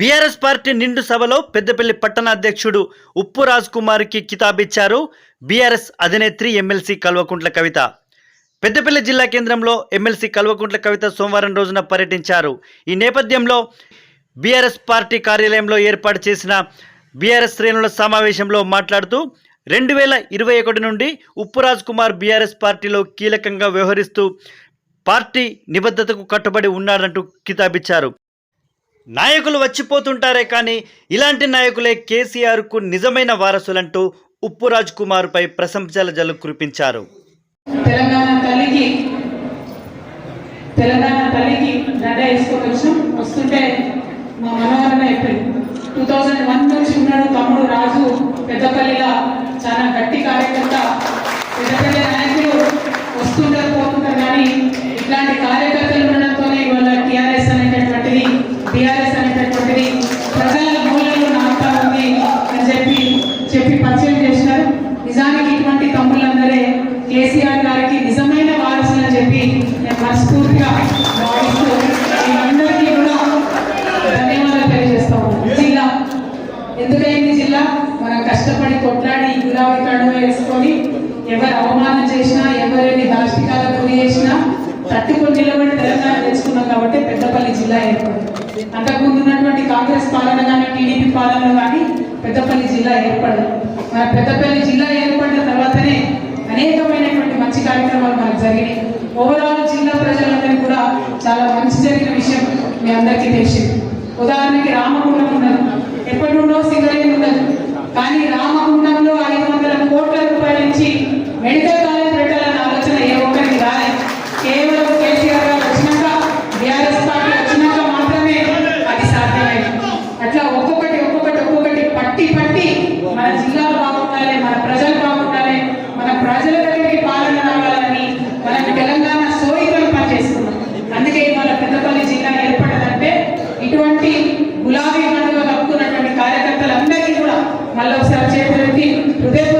BRS party నిండు సభలో పెద్దపల్లి పట్టణాధ్యక్షుడు ఉప్పు రాజ్ కుమార్కి కితాబిచ్చారు బీఆర్ఎస్ అధినేత్రి ఎమ్మెల్సీ కల్వకుంట్ల కవిత. పెద్దపల్లి జిల్లా కేంద్రంలో ఎమ్మెల్సీ కల్వకుంట్ల కవిత సోమవారం రోజున పర్యటించారు. ఈ నేపథ్యంలో బీఆర్ఎస్ పార్టీ కార్యాలయంలో ఏర్పాటు చేసిన బీఆర్ఎస్ శ్రేణుల సమావేశంలో మాట్లాడుతూ రెండు వేల ఇరవై ఒకటి నుండి ఉప్పురాజ్ కుమార్ బీఆర్ఎస్ పార్టీలో కీలకంగా వ్యవహరిస్తూ పార్టీ నిబద్ధతకు కట్టుబడి ఉన్నాడంటూ కితాబిచ్చారు. నాయకులు వచ్చిపోతుంటారే కానీ ఇలాంటి నాయకులే కేసీఆర్కు నిజమైన వారసులంటూ ఉప్పు రాజ్ కుమార్పై ప్రశంసల జల్లు కురిపించారు. తెలంగాణ తల్లికి తెలంగాణ తల్లికి దండ వేసుకొని వస్తుంటే మా మనోహరణ అయిపోయింది టూ థౌజండ్ వన్ నుంచి ఉన్నాడు తమ్ముడు రాజు పెద్దపల్లిగా కేసీఆర్ గారికి నిజమైన వారసులు అని చెప్పి నేను మనస్ఫూర్తిగా భావిస్తూ మీ అందరికీ కూడా ధన్యవాదాలు తెలియజేస్తా జిల్లా ఎందుకైంది జిల్లా? మనం కష్టపడి కొట్లాడి గులాబీ కడువ వేసుకొని ఎవరు అవమానం చేసినా ఎవరిని దాష్టికాలకు గురి చేసినా తట్టుకొని నిలబడి తెలంగాణ తెచ్చుకున్నాం కాబట్టి పెద్దపల్లి జిల్లా ఏర్పడింది. అంతకుముందు ఉన్నటువంటి కాంగ్రెస్ పాలన కానీ టీడీపీ పాలన కానీ పెద్దపల్లి జిల్లా ఏర్పడదు మన పెద్దపల్లి జిల్లా ఏర్పడిన తర్వాత ఓవరాల్ జిల్లా ప్రజలందరికీ కూడా చాలా మంచి జరిగిన విషయం మీ అందరికీ తెలిసింది. ఉదాహరణకి రామగుండం ఉన్నది. ఎప్పటి మళ్ళీ ఒకసారి చేతులెత్తి హృదయపూర్వక